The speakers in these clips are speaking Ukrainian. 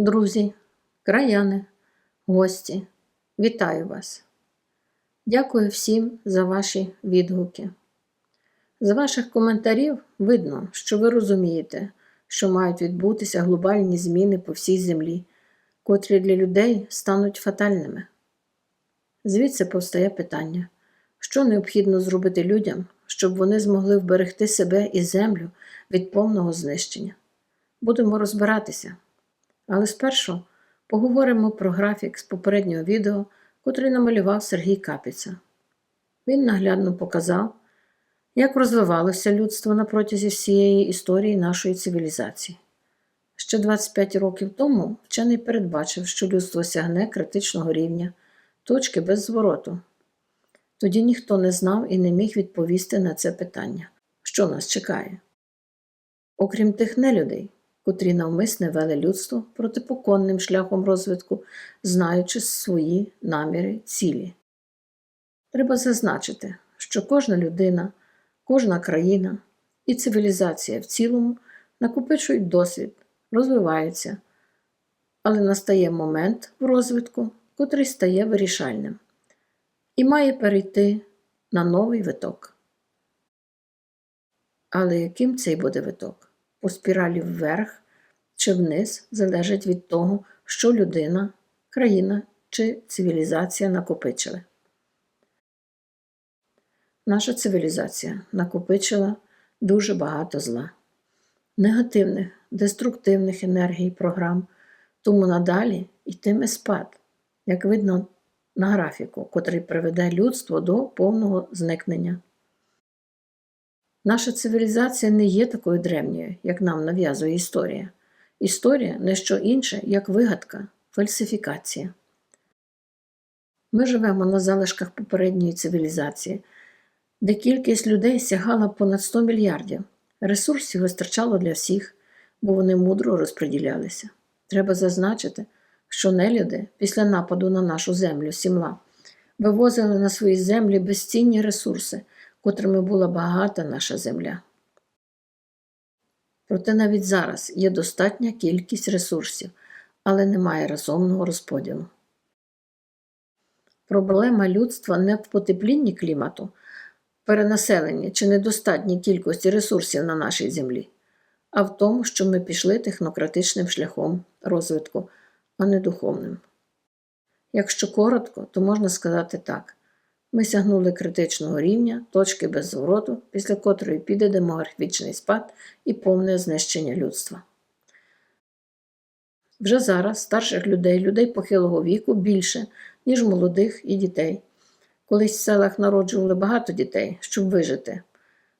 Друзі, краяни, гості, вітаю вас! Дякую всім за ваші відгуки. З ваших коментарів видно, що ви розумієте, що мають відбутися глобальні зміни по всій землі, котрі для людей стануть фатальними. Звідси повстає питання, що необхідно зробити людям, щоб вони змогли вберегти себе і землю від повного знищення. Будемо розбиратися. Але спершу поговоримо про графік з попереднього відео, котрий намалював Сергій Капіца. Він наглядно показав, як розвивалося людство на протязі всієї історії нашої цивілізації. Ще 25 років тому вчений передбачив, що людство сягне критичного рівня, точки без звороту. Тоді ніхто не знав і не міг відповісти на це питання, що нас чекає. Окрім тих нелюдей, котрі навмисне вели людство протипоконним шляхом розвитку, знаючи свої наміри цілі. Треба зазначити, що кожна людина, кожна країна і цивілізація в цілому накопичують досвід, розвиваються, але настає момент в розвитку, котрий стає вирішальним, і має перейти на новий виток. Але яким цей буде виток? По спіралі вверх чи вниз залежить від того, що людина, країна чи цивілізація накопичили. Наша цивілізація накопичила дуже багато зла, негативних, деструктивних енергій програм, тому надалі йтиме спад, як видно на графіку, котрий приведе людство до повного зникнення. Наша цивілізація не є такою древньою, як нам нав'язує історія. Історія не що інше, як вигадка, фальсифікація. Ми живемо на залишках попередньої цивілізації, де кількість людей сягала понад 100 мільярдів. Ресурсів вистачало для всіх, бо вони мудро розподілялися. Треба зазначити, що нелюди після нападу на нашу землю сімла вивозили на свої землі безцінні ресурси, котрими була багата наша земля. Проте навіть зараз є достатня кількість ресурсів, але немає розумного розподілу. Проблема людства не в потеплінні клімату, перенаселенні чи недостатній кількості ресурсів на нашій землі, а в тому, що ми пішли технократичним шляхом розвитку, а не духовним. Якщо коротко, то можна сказати так. Ми сягнули критичного рівня, точки без звороту, після котрої піде демографічний спад і повне знищення людства. Вже зараз старших людей, людей похилого віку більше, ніж молодих і дітей. Колись в селах народжували багато дітей, щоб вижити.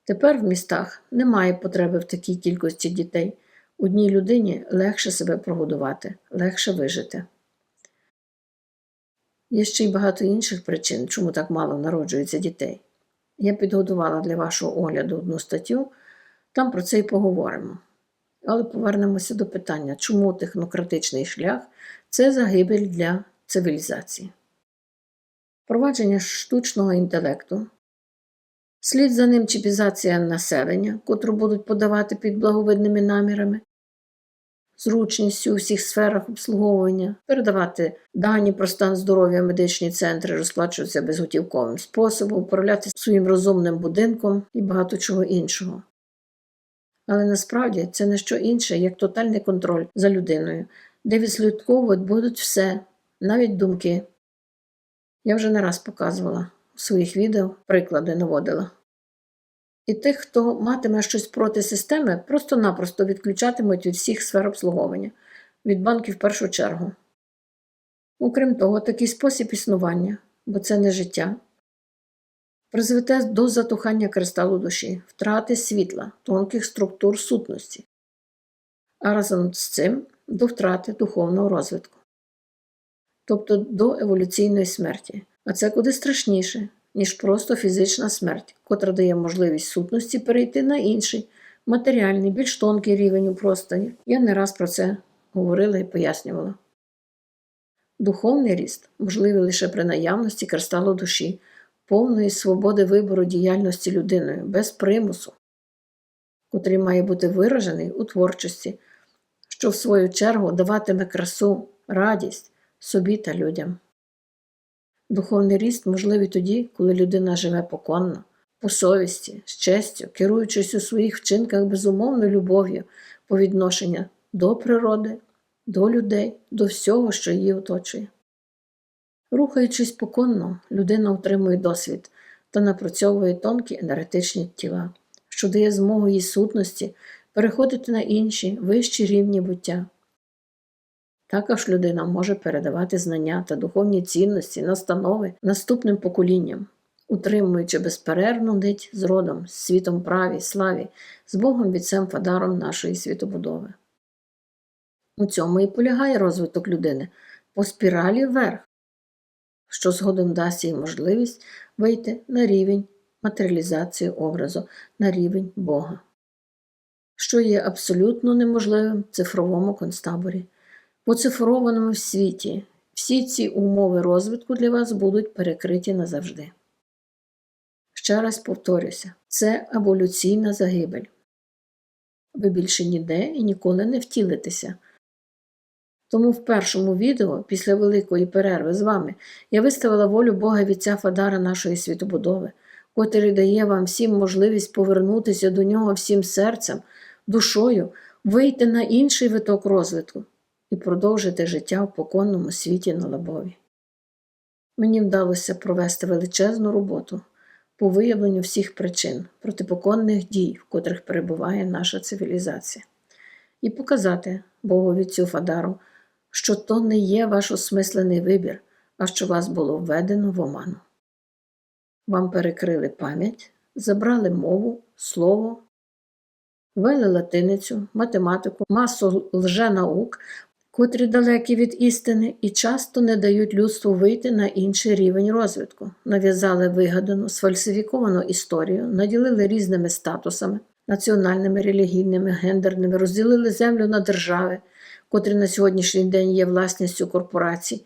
Тепер в містах немає потреби в такій кількості дітей. Одній людині легше себе прогодувати, легше вижити. Є ще й багато інших причин, чому так мало народжується дітей. Я підготувала для вашого огляду одну статтю, там про це і поговоримо. Але повернемося до питання, чому технократичний шлях це загибель для цивілізації. Впровадження штучного інтелекту, слід за ним чіпізація населення, котру будуть подавати під благовидними намірами, зручністю у всіх сферах обслуговування, передавати дані про стан здоров'я медичні центри, розплачуватися безготівковим способом, управляти своїм розумним будинком і багато чого іншого. Але насправді це не що інше, як тотальний контроль за людиною, де відслідковувати будуть все, навіть думки. Я вже не раз показувала у своїх відео, приклади наводила. І тих, хто матиме щось проти системи, просто-напросто відключатимуть від всіх сфер обслуговування, від банків в першу чергу. Окрім того, такий спосіб існування, бо це не життя, призведе до затухання кристалу душі, втрати світла, тонких структур сутності, а разом з цим до втрати духовного розвитку, тобто до еволюційної смерті. А це куди страшніше, ніж просто фізична смерть, котра дає можливість сутності перейти на інший, матеріальний, більш тонкий рівень у простоні. Я не раз про це говорила і пояснювала. Духовний ріст можливий лише при наявності кристалу душі, повної свободи вибору діяльності людиною, без примусу, котрий має бути виражений у творчості, що в свою чергу даватиме красу, радість собі та людям. Духовний ріст можливий тоді, коли людина живе поконно, по совісті, з честю, керуючись у своїх вчинках безумовною любов'ю по відношенню до природи, до людей, до всього, що її оточує. Рухаючись поконно, людина отримує досвід та напрацьовує тонкі енергетичні тіла, що дає змогу її сутності переходити на інші вищі рівні буття. Також людина може передавати знання та духовні цінності, настанови наступним поколінням, утримуючи безперервну нить з родом, з світом праві, славі, з Богом Вітцем Фадаром нашої світобудови. У цьому і полягає розвиток людини по спіралі вверх, що згодом дасть їй можливість вийти на рівень матеріалізації образу, на рівень Бога, що є абсолютно неможливим в цифровому концтаборі. В оцифрованому світі всі ці умови розвитку для вас будуть перекриті назавжди. Ще раз повторюся, це еволюційна загибель. Ви більше ніде і ніколи не втілитеся. Тому в першому відео, після великої перерви з вами, я виставила волю Бога Вітця Фадара нашої світобудови, котрий дає вам всім можливість повернутися до нього всім серцем, душою, вийти на інший виток розвитку і продовжити життя в поконному світі на лабові. Мені вдалося провести величезну роботу по виявленню всіх причин протипоконних дій, в котрих перебуває наша цивілізація, і показати Богові цю Фадару, що то не є ваш осмислений вибір, а що вас було введено в оману. Вам перекрили пам'ять, забрали мову, слово, ввели латиницю, математику, масу лженаук, котрі далекі від істини і часто не дають людству вийти на інший рівень розвитку, нав'язали вигадану, сфальсифіковану історію, наділили різними статусами, національними, релігійними, гендерними, розділили землю на держави, котрі на сьогоднішній день є власністю корпорацій,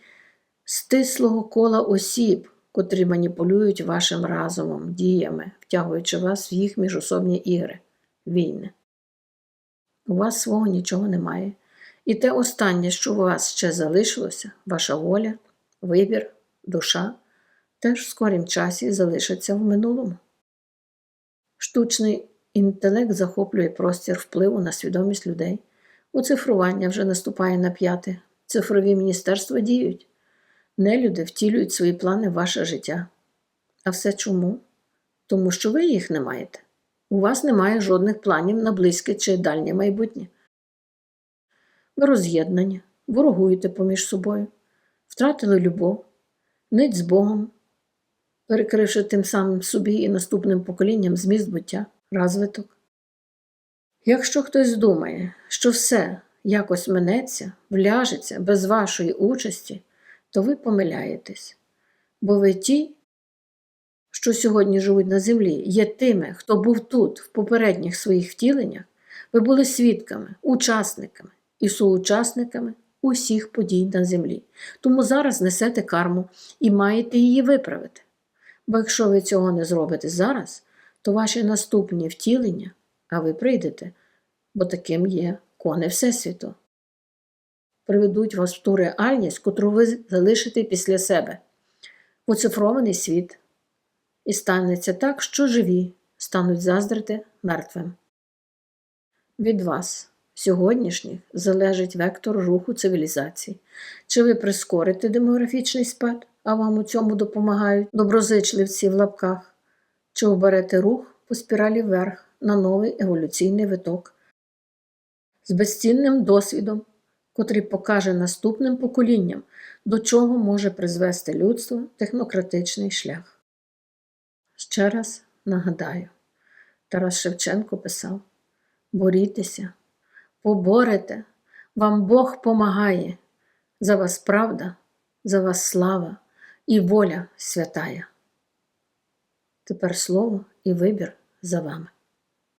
стислого кола осіб, котрі маніпулюють вашим разумом, діями, втягуючи вас в їх міжособні ігри, війни. У вас свого нічого немає. І те останнє, що у вас ще залишилося, ваша воля, вибір, душа, теж в скорім часі залишаться в минулому. Штучний інтелект захоплює простір впливу на свідомість людей. Оцифрування вже наступає на п'яте. Цифрові міністерства діють. Нелюди втілюють свої плани в ваше життя. А все чому? Тому що ви їх не маєте. У вас немає жодних планів на близьке чи дальнє майбутнє. Роз'єднані, ворогуєте поміж собою, втратили любов, нить з Богом, перекривши тим самим собі і наступним поколінням зміст буття, розвиток. Якщо хтось думає, що все якось минеться, вляжеться без вашої участі, то ви помиляєтесь, бо ви ті, що сьогодні живуть на землі, є тими, хто був тут, в попередніх своїх втіленнях, ви були свідками, учасниками і соучасниками усіх подій на землі. Тому зараз несете карму і маєте її виправити. Бо якщо ви цього не зробите зараз, то ваші наступні втілення, а ви прийдете, бо таким є кони Всесвіту. Приведуть вас в ту реальність, котру ви залишите після себе, в оцифрований світ. І станеться так, що живі стануть заздрити мертвим. Від вас сьогоднішніх залежить вектор руху цивілізації. Чи ви прискорите демографічний спад, а вам у цьому допомагають доброзичливці в лапках, чи оберете рух по спіралі вверх на новий еволюційний виток з безцінним досвідом, котрий покаже наступним поколінням, до чого може призвести людство технократичний шлях. Ще раз нагадаю, Тарас Шевченко писав: борітеся поборете, вам Бог помагає. За вас правда, за вас слава і воля святая. Тепер слово і вибір за вами.